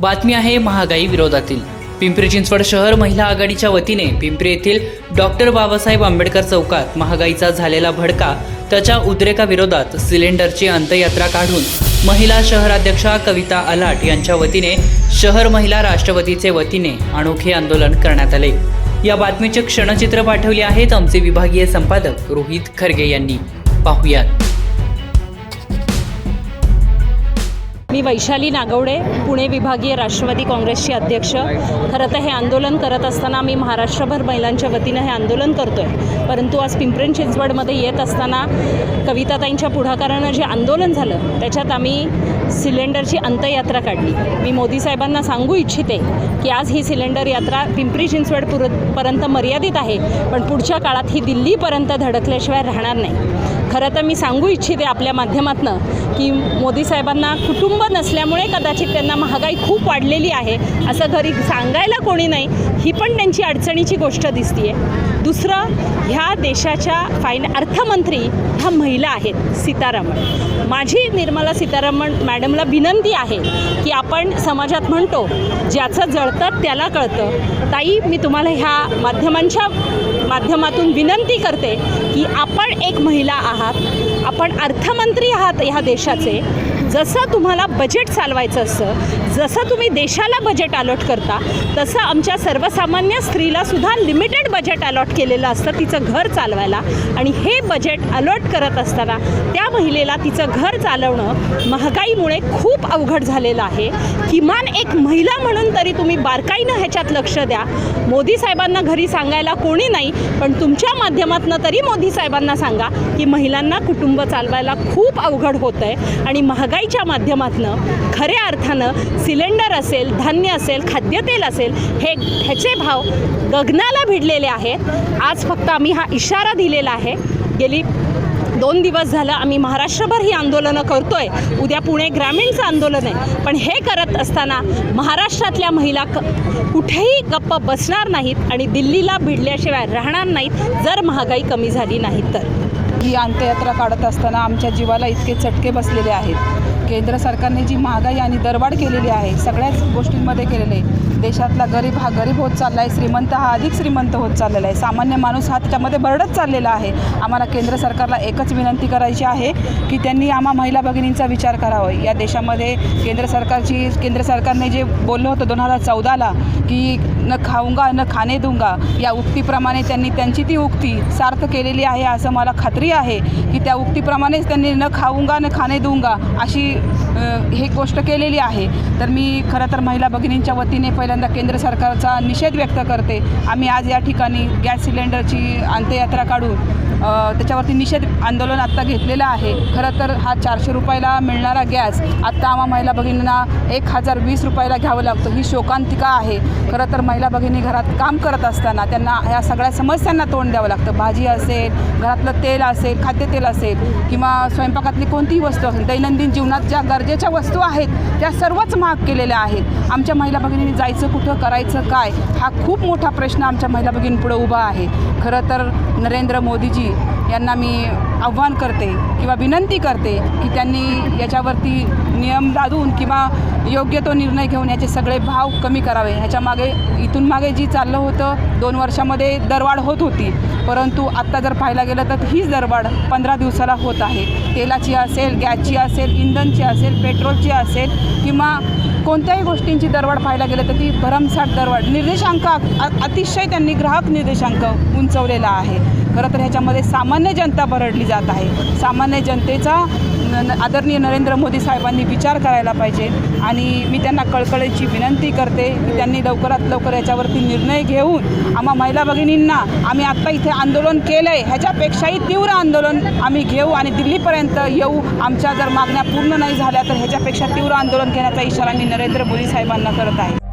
बातमी आहे महागाई विरोधातील. पिंपरी चिंचवड शहर महिला आघाडीच्या वतीने पिंपरी येथील डॉक्टर बाबासाहेब आंबेडकर चौकात महागाईचा झालेला भडका त्याच्या उद्रेकाविरोधात सिलेंडरची अंत्ययात्रा काढून महिला शहराध्यक्षा कविता आलाट यांच्या वतीने शहर महिला राष्ट्रवादीचे वतीने अनोखे आंदोलन करण्यात आले. या बातमीचे क्षणचित्र पाठवले आहेत आमचे विभागीय संपादक रोहित खरगे यांनी. पाहुयात. मी वैशाली नागवडे पुणे विभागीय राष्ट्रवादी काँग्रेसची अध्यक्ष. खरं तर हे आंदोलन करत असताना मी महाराष्ट्रभर महिलांच्या वतीनं हे आंदोलन करतो आहे परंतु आज पिंपरी चिंचवडमध्ये येत असताना कविताताईंच्या पुढाकारानं जे आंदोलन झालं त्याच्यात आम्ही सिलेंडरची अंतयात्रा काढली. मी मोदी साहेबांना सांगू इच्छिते की आज ही सिलेंडर यात्रा पिंपरी चिंचवड पुर पर्यंत मर्यादित आहे पण पुढच्या काळात ही दिल्लीपर्यंत धडकल्याशिवाय राहणार नाही. खरं तर मी सांगू इच्छिते आपल्या माध्यमातनं की मोदी साहेबांना कुटुंब नसल्यामुळे कदाचित त्यांना महागाई खूप वाढलेली आहे. असं घरी सांगायला कोणी नाही. ही पण त्यांची अडचणीची गोष्ट दिसते आहे दुसरं ह्या देशाच्या फायन अर्थमंत्री ह्या महिला आहेत सीतारामन माझी निर्मला सीतारामन मॅडमला विनंती आहे की आपण समाजात म्हणतो ज्याचं जळतं त्याला कळतं. ताई मी तुम्हाला ह्या माध्यमांच्या माध्यमातून विनंती करते की आपण एक महिला आहात आपण अर्थमंत्री आहात ह्या देशाचे जसं तुम्हाला बजेट चालवायचं असतं जसं तुम्ही देशाला बजेट अलॉट करता तसं आमच्या सर्वसामान्य स्त्रीलासुद्धा लिमिटेड बजेट अलॉट केलेलं असतं तिचं घर चालवायला. आणि हे बजेट अलॉट करत असताना त्या महिलेला तिचं घर चालवणं महागाईमुळे खूप अवघड झालेलं आहे. किमान एक महिला म्हणून तरी तुम्ही बारकाईनं ह्याच्यात लक्ष द्या. मोदी साहेबांना घरी सांगायला कोणी नाही पण तुमच्या माध्यमातनं तरी मोदी साहेबांना सांगा की महिलांना कुटुंब चालवायला खूप अवघड होतं आहे आणि महागाईच्या माध्यमातनं खऱ्या अर्थानं सिलेंडर असेल धान्य असेल खाद्यतेल असेल हे ह्याचे भाव गगनाला भिडलेले आहेत. आज फक्त आम्ही हा इशारा दिलेला आहे. गेली दोन दिवस झालं आम्ही महाराष्ट्रभर ही आंदोलनं करतोय. उद्या पुणे ग्रामीणचं आंदोलन आहे. पण हे करत असताना महाराष्ट्रातल्या महिला क कुठेही गप्प बसणार नाहीत आणि दिल्लीला भिडल्याशिवाय राहणार नाहीत जर महागाई कमी झाली नाही तर. ही अंत्ययात्रा काढत असताना आमच्या जीवाला इतके चटके बसलेले आहेत. केंद्र सरकारने जी महागाई आणि दरवाढ केलेली आहे सगळ्याच गोष्टींमध्ये केलेले आहे. देशातला गरीब हा गरीब होत चालला आहे श्रीमंत हा अधिक श्रीमंत होत चाललेला आहे. सामान्य माणूस हा त्याच्यामध्ये बरडत चाललेला आहे. आम्हाला केंद्र सरकारला एकच विनंती करायची आहे की त्यांनी आम्हा महिला भगिनींचा विचार करावा. या देशामध्ये केंद्र सरकारची केंद्र सरकारने जे बोललं होतं दोन हजार चौदाला की न खाऊंगा न खाणे दूंगा या उक्तीप्रमाणे त्यांनी त्यांची ती उक्ती सार्थ केलेली आहे असं मला खात्री आहे की त्या उक्तीप्रमाणेच त्यांनी न खाऊंगा न खाणे दूंगा अशी हे गोष्ट केलेली आहे. तर मी खरं तर महिला भगिनींच्या वतीने पहिल्यांदा केंद्र सरकारचा निषेध व्यक्त करते. आम्ही आज या ठिकाणी गॅस सिलेंडरची अंत्ययात्रा काढून त्याच्यावरती निषेध आंदोलन आत्ता घेतलेलं आहे. खरं तर हा चारशे रुपयाला मिळणारा गॅस आत्ता आम्हा महिला भगिनींना एक हजार वीस रुपयाला घ्यावं लागतं. ही शोकांतिका आहे. खरं तर महिला भगिनी घरात काम करत असताना त्यांना ह्या सगळ्या समस्यांना तोंड द्यावं लागतं. भाजी असेल घरातलं तेल असेल खाद्यतेल असेल किंवा स्वयंपाकातली कोणतीही वस्तू असेल दैनंदिन जीवनात ज्या गरजेच्या वस्तू आहेत त्या सर्वच महाग केलेल्या आहेत. आमच्या महिला भगिनींनी जायचं कुठं करायचं काय हा खूप मोठा प्रश्न आमच्या महिला भगिनींपुढं उभा आहे. खरं तर नरेंद्र मोदीजी यांना मी आव्हान करते किंवा विनंती करते की त्यांनी याच्यावरती नियम लादून किंवा योग्य तो निर्णय घेऊन याचे सगळे भाव कमी करावे. ह्याच्या मागे इथून मागे जी चाललं होतं दोन वर्षामध्ये दरवाढ होत होती. परंतु आत्ता जर पाहायला गेलं तर हीच दरवाढ पंधरा दिवसाला होत आहे. तेलाची असेल गॅसची असेल इंधनची असेल पेट्रोलची असेल किंवा कोणत्याही गोष्टींची दरवाढ पाहायला गेलं तर ती भरमसाठ दरवाढ. निर्देशांक अतिशय त्यांनी ग्राहक निर्देशांक उंचवलेला आहे. खरं तर ह्याच्यामध्ये सामान्य जनता भरडली जात आहे. सामान्य जनतेचा न- आदरणीय नरेंद्र मोदी साहेबांनी विचार करायला पाहिजे. आणि मी त्यांना कळकळीची विनंती करते की त्यांनी लवकरात लवकर याच्यावरती निर्णय घेऊन आम्हा महिला भगिनींना आम्ही आत्ता इथे आंदोलन केलं आहे ह्याच्यापेक्षाही तीव्र आंदोलन आम्ही घेऊ आणि दिल्लीपर्यंत येऊ. आमच्या जर मागण्या पूर्ण नाही झाल्या तर ह्याच्यापेक्षा तीव्र आंदोलन घेण्याचा इशारा मी नरेंद्र मोदी साहेबांना करत आहे.